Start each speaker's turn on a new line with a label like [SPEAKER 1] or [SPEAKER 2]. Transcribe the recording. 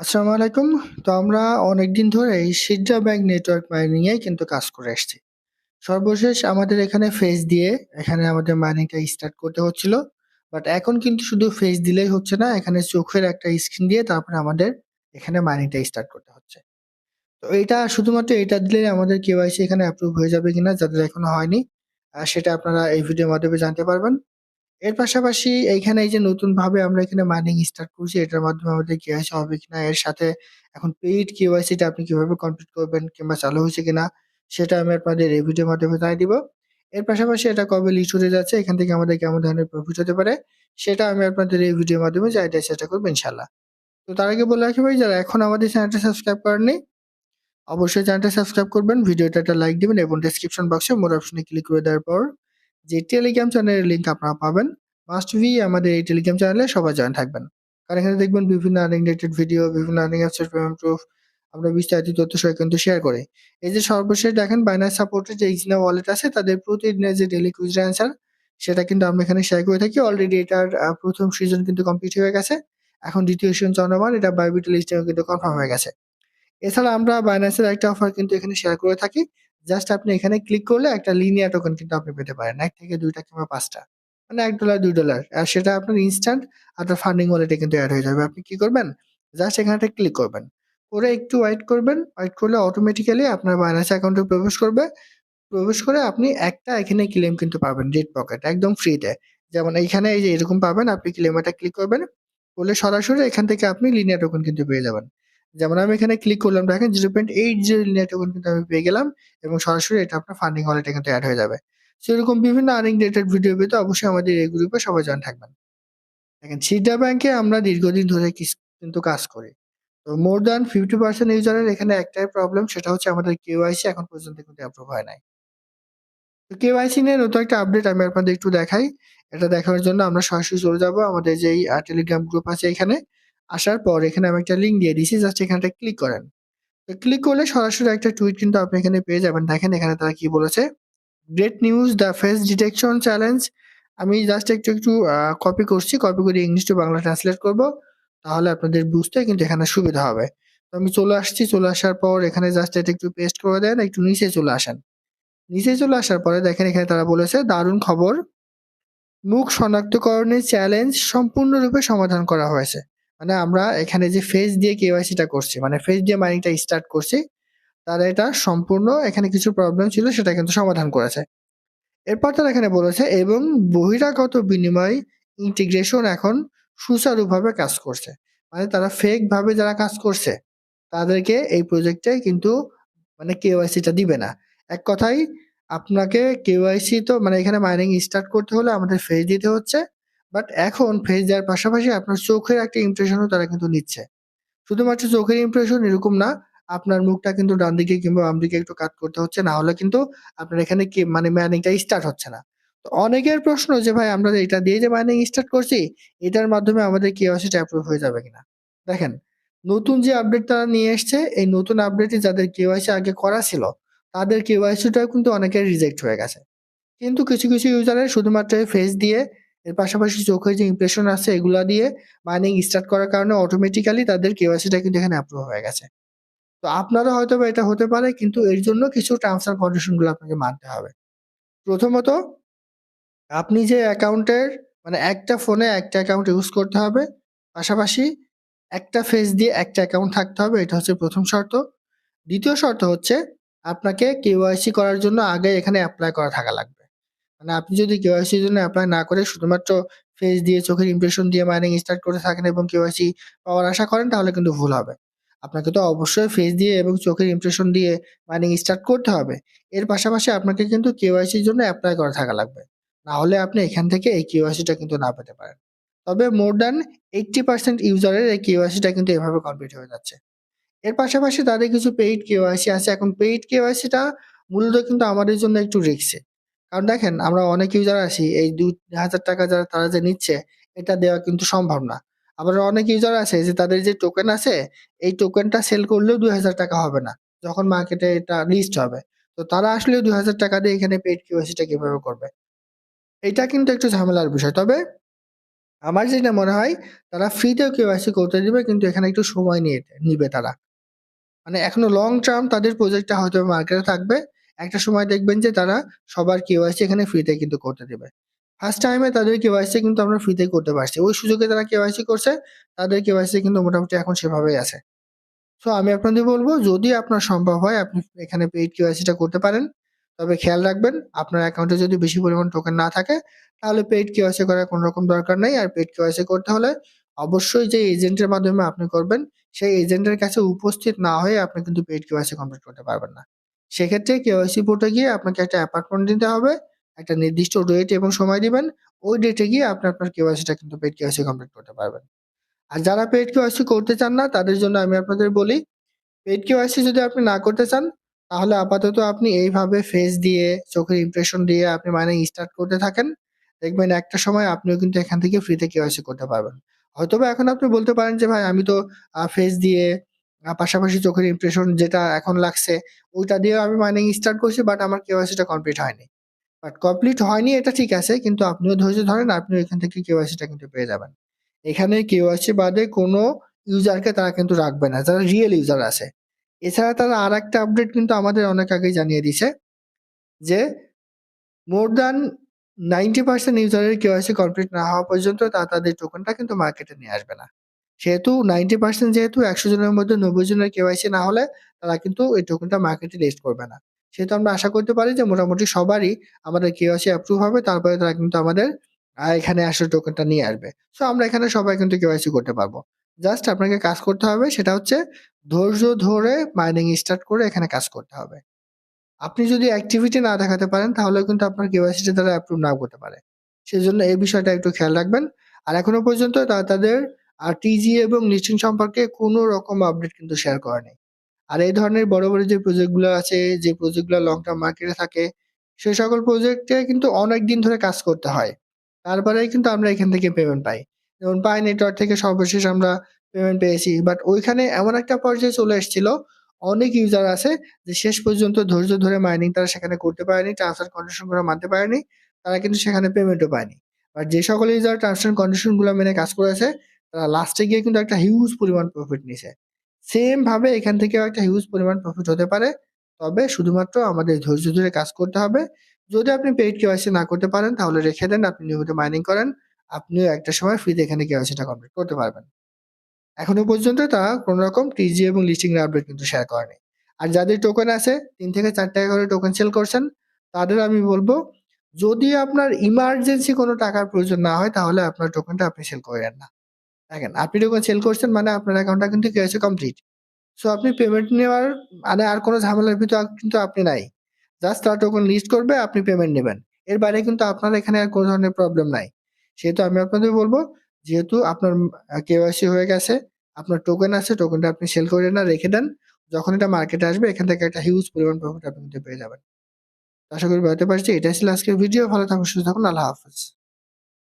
[SPEAKER 1] আসসালামু আলাইকুম। তো আমরা অনেকদিন ধরেই সিডরা ব্যাংক নেটওয়ার্ক মাইনিং এ কিন্তু কাজ করে আসছি। সর্বশেষ আমাদের এখানে ফেজ দিয়ে এখানে আমাদের মাইনিংটা স্টার্ট করতে হচ্ছিল। বাট এখন কিন্তু শুধু ফেজ দিলেই হচ্ছে না। এখানে চোখের একটা স্ক্রিন দিয়ে তারপরে আমাদের এখানে মাইনিংটা স্টার্ট করতে হচ্ছে। তো এটা শুধুমাত্র এটা দিলেই আমাদের কেওয়াইসি এখানে অ্যাপ্রুভ হয়ে যাবে কিনা, যাদের এখনও হয়নি সেটা আপনারা এই ভিডিওর মাধ্যমে জানতে পারবেন। এর পাশাপাশি এইখানে এই যে নতুনভাবে আমরা এখানে মাইনিং স্টার্ট করছি এটার মাধ্যমে আমাদের কেওয়াইসি হবে কিনা এর সাথে এখন পেইড কেওয়াইসি টা আপনি কীভাবে কমপ্লিট করবেন কিংবা চালু হয়েছে কিনা সেটা আমি আপনাদের এই ভিডিওর মাধ্যমে জানিয়ে দিব। এর পাশাপাশি এটা কবে লিস্ট হতে যাচ্ছে এখান থেকে আমাদের কেমন ধরনের প্রফিট হতে পারে সেটা আমি আপনাদের এই ভিডিওর মাধ্যমে জানিয়ে দেওয়ার চেষ্টা করব ইনশাআল্লাহ। তো তার আগে বলে রাখি ভাই যারা এখন আমাদের চ্যানেলটা সাবস্ক্রাইব করেননি অবশ্যই চ্যানেলটা সাবস্ক্রাইব করবেন, ভিডিওটা একটা লাইক দিবেন এবং ডেসক্রিপশন বক্সে মোর অপশনে ক্লিক করে দেওয়ার পর যে টেলিগ্রাম চ্যানেলের লিঙ্ক আপনারা পাবেন মাস্ট বি আমাদের এই টেলিগ্রাম চ্যানেলে সবাই জয়েন থাকবেন। কারণ এখানে দেখবেন বিভিন্ন আর্নিং রিলেটেড ভিডিও, বিভিন্ন আর্নিং অ্যাপসের পেমেন্ট প্রুফ আমরা বিস্তারিত তথ্য সহ কিন্তু শেয়ার করি। এই যে সর্বশেষ দেখেন বাইন্যান্স সাপোর্টেড যে ইগনিও ওয়ালেট আছে তাদের প্রতিদিনের যে ডেইলি কুইজ অ্যান্সার সেটা কিন্তু আমরা এখানে শেয়ার করে থাকি। অলরেডি এটার প্রথম সিজন কিন্তু কমপ্লিট হয়ে গেছে। এখন ২য় সিজন চলমান এটা বাইবিট লিস্টেও কিন্তু কনফার্ম হয়ে গেছে। এছাড়া আমরা বাইন্যান্সের একটা অফার কিন্তু এখানে শেয়ার করে থাকি। জাস্ট আপনি এখানে ক্লিক করলে একটা লিনিয়ার টোকেন কিন্তু আপনি পেতে পারেন। এক থেকে ২ টা কিংবা পাঁচটা মানে $১ $২ আর সেটা আপনার ইনস্ট্যান্ট আপনার ফান্ডিং ওয়ালেটে কিন্তু অ্যাড হয়ে যাবে। আপনি কি করবেন? জাস্ট এখানটায় ক্লিক করবেন। করে একটু ওয়েট করবেন। ওয়েট করলে অটোমেটিক্যালি আপনার বাইন্যান্স অ্যাকাউন্টে প্রবেশ করবে। প্রবেশ করে আপনি একটা এখানে ক্লেম কিন্তু পাবেন রেড পকেট একদম ফ্রিতে। যেমন এইখানে এই যে এরকম পাবেন, আপনি ক্লেম এটা ক্লিক করবেন। করলে সরাসরি এখান থেকে আপনি লিনিয়ার টোকেন কিন্তু পেয়ে যাবেন। যেমন আমি এখানে ক্লিক করলাম, দেখেন 0.80 লিনিয়ার টোকেন কিন্তু আমি পেয়ে গেলাম এবং সরাসরি এটা আপনার ফান্ডিং ওয়ালেটে কিন্তু অ্যাড হয়ে যাবে। সো এরকম বিভিন্ন আর্নিং রিলেটেড ভিডিও পেতে অবশ্যই আমাদের এই গ্রুপে সবাই জয়েন থাকবেন। দেখেন সিডা ব্যাংকে আমরা দীর্ঘদিন ধরে কিন্তু কাজ করি। তো মোর দ্যান 50% ইউজারের এখানে একটাই প্রবলেম সেটা হচ্ছে আমাদের কেওয়াইসি এখন পর্যন্ত কিন্তু অ্যাপ্রুভ হয় নাই। তো কেওয়াইসি নিয়ে নতুন একটা আপডেট আমি আপনাদের একটু দেখাই। এটা দেখার জন্য আমরা সরাসরি চলে যাব আমাদের যেই টেলিগ্রাম গ্রুপ আছে এখানে। আসার পর এখানে আমি একটা লিঙ্ক দিয়ে দিছি জাস্ট এখানটায় ক্লিক করেন। তো ক্লিক করলে সরাসরি একটা টুইট কিন্তু আপনি এখানে পেয়ে যাবেন। দেখেন এখানে তারা কি বলেছে? Great news the face detection challenge আমি জাস্ট একটু, একটু কপি করছি। কপি করে ইংলিশ টু বাংলা ট্রান্সলেট করব। তাহলে আপনাদের বুঝতে কিন্তু এখানে সুবিধা হবে। তো আমি চলে আসছি। চলে আসার পর এখানে জাস্ট এটা একটু পেস্ট করে দেন। একটু নিচে চলে আসেন। নিচে চলে আসার পরে দেখেন এখানে তারা বলেছে দারুণ খবর। মুখ শনাক্তকরণের চ্যালেঞ্জ সম্পূর্ণরূপে সমাধান করা হয়েছে। মানে আমরা এখানে যে ফেস দিয়ে কেওয়াইসি টা করছি মানে ফেস দিয়ে মাইনিংটা স্টার্ট করছি। তারা এটা সম্পূর্ণ এখানে কিছু প্রবলেম ছিল, সেটা কিন্তু সমাধান করেছে। এরপর তারা এখানে বলেছে, এবং বহিরাগত বিনিময় ইন্টিগ্রেশন এখন সুচারুভাবে কাজ করছে। মানে তারা ফেক ভাবে যারা কাজ করছে, তাদেরকে এই প্রজেক্টে কিন্তু মানে কেওয়াইসি টা দিবে না। এক কথায়, আপনাকে কেওয়াইসি তো মানে এখানে মাইনিং স্টার্ট করতে হলে আমাদের ফেস দিতে হচ্ছে। বাট এখন ফেস দেওয়ার পাশাপাশি আপনার চোখের একটা ইমপ্রেশনও তারা কিন্তু নিচ্ছে। শুধুমাত্র চোখের ইমপ্রেশন এরকম না। আপনার মুখটা কিন্তু ডান দিকে কিংবা বাম দিকে একটু কাট করতে হচ্ছে। না হলে কিন্তু আপনার এখানে কি মানে মাইনিংটা স্টার্ট হচ্ছে না। তো অনেকের প্রশ্ন যে ভাই আমরা এটা দিয়ে যে মাইনিং স্টার্ট করছি এটার মাধ্যমে আমাদের কেওয়াইসি টা অ্যাপ্রুভ হয়ে যাবে কিনা? দেখেন নতুন যে আপডেট তারা নিয়ে এসছে এই নতুন আপডেটে যাদের কেওয়াইসি আগে করা ছিল তাদের কেওয়াইসি টাও কিন্তু অনেকের রিজেক্ট হয়ে গেছে। কিন্তু কিছু, কিছু ইউজারের শুধুমাত্র ফেস দিয়ে এর পাশাপাশি চোখের যে ইমপ্রেশন আছে এগুলা দিয়ে মাইনিং স্টার্ট করার কারণে অটোমেটিক্যালি তাদের কেওয়াইসিটা কিন্তু এখানে অ্যাপ্রুভ হয়ে গেছে। তো আপনারা হয়তো বা এটা হতে পারে, কিন্তু এর জন্য কিছু টার্মস এন্ড কন্ডিশনগুলো আপনাকে মানতে হবে। প্রথমত, আপনি যে অ্যাকাউন্টের মানে একটা ফোনে একটা অ্যাকাউন্ট ইউজ করতে হবে। পাশাপাশি একটা ফেস দিয়ে একটা অ্যাকাউন্ট থাকতে হবে। এটা হচ্ছে প্রথম শর্ত। দ্বিতীয় শর্ত হচ্ছে, আপনাকে কেওয়াইসি করার জন্য আগে এখানে অ্যাপ্লাই করা থাকা লাগবে। মানে আপনি যদি কেওয়াইসির জন্য অ্যাপ্লাই না করে শুধুমাত্র ফেস দিয়ে, চোখের ইমপ্রেশন দিয়ে মাইনিং স্টার্ট করে থাকেন এবং কেওয়াইসি পাওয়ার আশা করেন, তাহলে কিন্তু ভুল হবে। আপনাকে তো অবশ্যই ফেস দিয়ে এবং চোখের ইমপ্রেশন দিয়ে মাইনিং স্টার্ট করতে হবে। এর পাশাপাশি আপনাকে কিন্তু কেওয়াইসির জন্য অ্যাপ্লাই করা থাকা লাগবে। না হলে আপনি এখান থেকে এই কেওয়াইসি টা কিন্তু না পেতে পারেন। তবে মোর দ্যান 80% ইউজারের এই কেওয়াইসি টা কিন্তু এভাবে কমপ্লিট হয়ে যাচ্ছে। এর পাশাপাশি তাদের কিছু পেইড কেওয়াইসি আছে। এখন পেইড কেওয়াইসি টা মূলত কিন্তু আমাদের জন্য একটু রিস্কি। কারণ দেখেন আমরা অনেক ইউজার আছি এই ৳২,০০০ যারা তারা যে নিচ্ছে এটা দেওয়া কিন্তু সম্ভব না। আবার অনেক ইউজার আছে যে তাদের যে টোকেন আছে এই টোকেনটা সেল করলেও ৳২,০০০ হবে না। যখন মার্কেটে এটা লিস্ট হবে। তো তারা আসলেও ৳২,০০০ দিয়ে এখানে পেড কেওয়াইসি টা কীভাবে করবে? এটা কিন্তু একটু ঝামেলার বিষয়। তবে আমার যেটা মনে হয় তারা ফ্রিতেও কেওয়াইসি করতে দিবে কিন্তু এখানে একটু সময় নিয়ে নিবে তারা। মানে এখনও লং টার্ম তাদের প্রজেক্টটা হয়তো মার্কেটে থাকবে। একটা সময় দেখবেন যে তারা সবার কেওয়াইসি এখানে ফ্রিতে কিন্তু করতে দেবে ফার্স্ট টাইমে তাদের কেওয়াইসি কিন্তু আমরা ফ্রিতে করতে পারছি। ওই সুযোগে তারা কেওয়াইসি করছে, তাদের কেওয়াইসি কিন্তু মোটামুটি এখন সেভাবেই আছে। সো আমি আপনাদের বলব যদি আপনার সম্ভব হয় আপনি এখানে পেইড কেওয়াইসিটা করতে পারেন। তবে খেয়াল রাখবেন আপনার অ্যাকাউন্টে যদি বেশি পরিমাণ টোকেন না থাকে তাহলে পেইড কেওয়াইসি করার কোনো রকম দরকার নেই। আর পেইড কেওয়াইসি করতে হলে অবশ্যই যে এজেন্টের মাধ্যমে আপনি করবেন, সেই এজেন্টের কাছে উপস্থিত না হয়ে আপনি কিন্তু পেইড কেওয়াইসি কমপ্লিট করতে পারবেন না। সেক্ষেত্রে কেওয়াইসি পোর্টে গিয়ে আপনাকে একটা অ্যাপার্টমেন্ট দিতে হবে। একটা নির্দিষ্ট ডেট এবং সময় দিবেন। ওই ডেটে গিয়ে আপনি আপনার কেওয়াইসিটা কিন্তু পেইড কেওয়াইসি কমপ্লিট করতে পারবেন। আর যারা পেইড কেওয়াইসি করতে চান না তাদের জন্য আমি আপনাদের বলি, পেইড কেওয়াইসি যদি আপনি না করতে চান তাহলে আপাতত আপনি এইভাবে ফেস দিয়ে, চোখের ইমপ্রেশন দিয়ে আপনি মাইনিং স্টার্ট করতে থাকেন। দেখবেন একটা সময় আপনিও কিন্তু এখান থেকে ফ্রিতে কেওয়াইসি করতে পারবেন। হয়তোবা এখন আপনি বলতে পারেন যে ভাই আমি তো ফেস দিয়ে পাশাপাশি চোখের ইমপ্রেশন যেটা এখন লাগছে, ওইটা দিয়েও আমি মাইনিং স্টার্ট করছি বাট আমার কেওয়াইসিটা কমপ্লিট হয়নি। বাট কমপ্লিট হয়নি, এটা ঠিক আছে, কিন্তু আপনিও ধৈর্য ধরেন, আপনিও এখান থেকে কেওয়াইসিটা কিন্তু পেয়ে যাবেন। এখানে কেওয়াইসি বাদে কোনো ইউজারকে তারা কিন্তু রাখবে না, যারা রিয়েল ইউজার আছে। এছাড়া তারা আর একটা আপডেট কিন্তু আমাদের অনেক আগেই জানিয়ে দিছে যে মোর দ্যান 90% ইউজারের কেওয়াইসি কমপ্লিট না হওয়া পর্যন্ত তারা তাদের টোকেনটা কিন্তু মার্কেটে নিয়ে আসবে না। সেহেতু 90% যেহেতু ১০০ জনের মধ্যে ৯০ জনের কেওয়াইসি না হলে তারা কিন্তু এই টোকেনটা মার্কেটে লিস্ট করবে না। সেহেতু আমরা আশা করতে পারি যে মোটামুটি সবারই আমাদের কেওয়াইসি অ্যাপ্রুভ হবে, তারপরে তারা কিন্তু আমাদের এখানে আসলে টোকেনটা নিয়ে আসবে। সো আমরা এখানে সবাই কিন্তু কেওয়াইসি করতে পারব। জাস্ট আপনাকে কাজ করতে হবে সেটা হচ্ছে ধৈর্য ধরে মাইনিং স্টার্ট করে এখানে কাজ করতে হবে। আপনি যদি অ্যাক্টিভিটি না দেখাতে পারেন তাহলেও কিন্তু আপনার কেওয়াইসিটা তারা অ্যাপ্রুভ না করতে পারে। সেই জন্য এই বিষয়টা একটু খেয়াল রাখবেন। আর এখনও পর্যন্ত তারা তাদের আ টিজি এবং লিস্টিং সম্পর্কে কোনো রকম আপডেট কিন্তু শেয়ার করেনি। আর এই ধরনের বড়, বড় যে প্রজেক্টগুলো আছে, যে প্রজেক্টগুলো লং টার্ম মার্কেটে থাকে, সে সকল প্রজেক্টে কিন্তু অনেক দিন ধরে কাজ করতে হয়। তারপরেই কিন্তু আমরা এখান থেকে পেমেন্ট পাই। যেমন পাই নেটওয়ার্ক থেকে সর্বশেষ আমরা পেমেন্ট পেয়েছি। বাট ওইখানে এমন একটা পর্যায়ে চলে এসেছিল, অনেক ইউজার আছে যে শেষ পর্যন্ত ধৈর্য ধরে মাইনিং তারা সেখানে করতে পারেনি, ট্রান্সফার এন্ড কন্ডিশনগুলো মানতে পারেনি। তারা কিন্তু সেখানে পেমেন্টও পায়নি। বাট যে সকল ইউজার ট্রান্সফার এন্ড কন্ডিশনগুলো মেনে কাজ করেছে, তারা লাস্টে গিয়ে কিন্তু একটা হিউজ পরিমাণ প্রফিট নিছে। সেম ভাবে এখান থেকেও একটা হিউজ পরিমাণ প্রফিট হতে পারে। তবে শুধুমাত্র আমাদের ধৈর্য ধরে কাজ করতে হবে। যদি আপনি পেইড কেওয়াইসি না করতে পারেন তাহলে রেখে দেন, আপনি নিয়মিত মাইনিং করেন। আপনিও একটা সময় ফ্রিতে এখানে কেওয়াইসিটা কমপ্লিট করতে পারবেন। এখনও পর্যন্ত তারা কোনো রকম টিজি এবং লিস্টিং আপডেট কিন্তু শেয়ার করেনি। আর যাদের টোকেন আছে তিন থেকে চার টাকা করে টোকেন সেল করছেন, তাদের আমি বলব যদি আপনার ইমার্জেন্সি কোনো টাকার প্রয়োজন না হয় তাহলে আপনার টোকেনটা আপনি সেল কইরেন না। দেখেন আপনি যখন সেল করছেন মানে আপনার অ্যাকাউন্টটা কিন্তু কেওয়াইসি কমপ্লিট। সো আপনি পেমেন্ট নেওয়ার মানে আর কোনো ঝামেলার ভিতর কিন্তু আপনি নাই। জাস্ট তারা টোকন লিস্ট করবে, আপনি পেমেন্ট নেবেন এর বাইরে কিন্তু আপনার এখানে আর কোনো ধরনের প্রবলেম নাই। সেহেতু আমি আপনাদের বলব যেহেতু আপনার কেওয়াইসি হয়ে গেছে, আপনার টোকেন আছে, টোকেনটা আপনি সেল করে না, রেখে দেন। যখন এটা মার্কেটে আসবে এখান থেকে একটা হিউজ পরিমাণ প্রফিট আপনি পেয়ে যাবেন। আশা করি বলতে পারছি। এটাই ছিল আজকের ভিডিও। ভালো থাকুন, সুস্থ থাকুন। আল্লাহ হাফেজ।